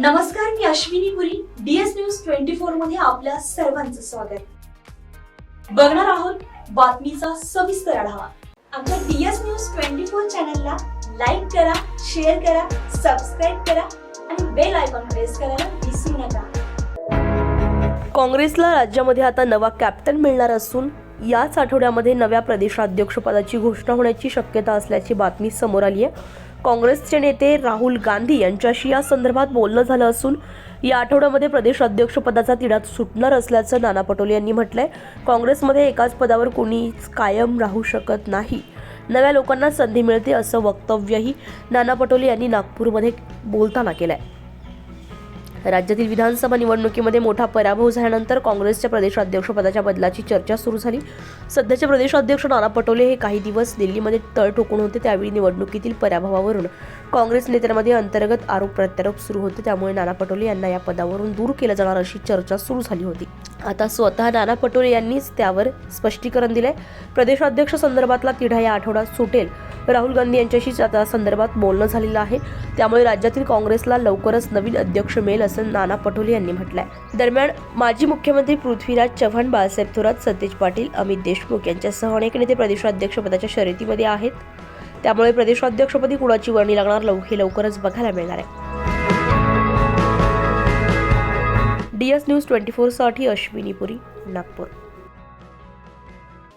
नमस्कार मी Ashwini Puri DS news twenty फोरमध्ये आपल्या सर्वांचं स्वागत. बघणार आहोत बातमीचा सविस्तर आढावा. आमच्या डीएस न्यूज ट्वेंटी फोर चॅनलला लाईक करा शेअर करा सबस्क्राईब करा आणि बेल आयकॉन प्रेस करायला विसरू नका. काँग्रेसला राज्यामध्ये आता नवा कॅप्टन मिळणार असून याच आठवड्यामध्ये नव्या प्रदेशाध्यक्षपदाची घोषणा होण्याची शक्यता असल्याची बातमी समोर आली आहे काँग्रेसचे नेते राहुल गांधी यांच्याशी या संदर्भात बोलणं झालं असून या आठवड्यामध्ये प्रदेश अध्यक्षपदाचा तिढा सुटणार असल्याचं नाना पटोले यांनी म्हटलंय. काँग्रेसमध्ये एकाच पदावर कोणीच कायम राहू शकत नाही. नव्या लोकांना संधी मिळते असं वक्तव्यही नाना पटोले यांनी नागपूरमध्ये बोलताना केलं आहे राज्यातील विधानसभा निवडणुकीमध्ये मोठा पराभव झाल्यानंतर काँग्रेसच्या प्रदेशाध्यक्षपदाच्या बदलाची चर्चा सुरू झाली. सध्याचे प्रदेशाध्यक्ष नाना पटोले हे काही दिवस दिल्लीमध्ये तळ ठोकून होते. त्यावेळी निवडणुकीतील पराभवावरून काँग्रेस नेत्यांमध्ये अंतर्गत आरोप प्रत्यारोप सुरू होते. त्यामुळे नाना पटोले यांना या पदावरून दूर केलं जाणार अशी चर्चा सुरू झाली होती. आता स्वतः नाना पटोले यांनीच त्यावर स्पष्टीकरण दिलंय. प्रदेशाध्यक्ष संदर्भातला तिढा या आठवड्यात सुटेल. राहुल गांधी यांच्याशीच आता संदर्भात बोलणं झालेलं आहे. त्यामुळे राज्यातील काँग्रेसला लवकरच नवीन अध्यक्ष मिळेल असं नाना पटोले यांनी म्हटलंय. दरम्यान माजी मुख्यमंत्री पृथ्वीराज चव्हाण बाळासाहेब थोरात सतेज पाटील अमित देशमुख यांच्यासह अनेक नेते प्रदेशाध्यक्षपदाच्या शर्यतीमध्ये आहेत. त्यामुळे प्रदेशाध्यक्षपदी कुणाची वर्णी लागणार लव हे लवकरच बघायला मिळणार आहे. डीएस न्यूज ट्वेंटी फोरसाठी अश्विनी पुरी नागपूर.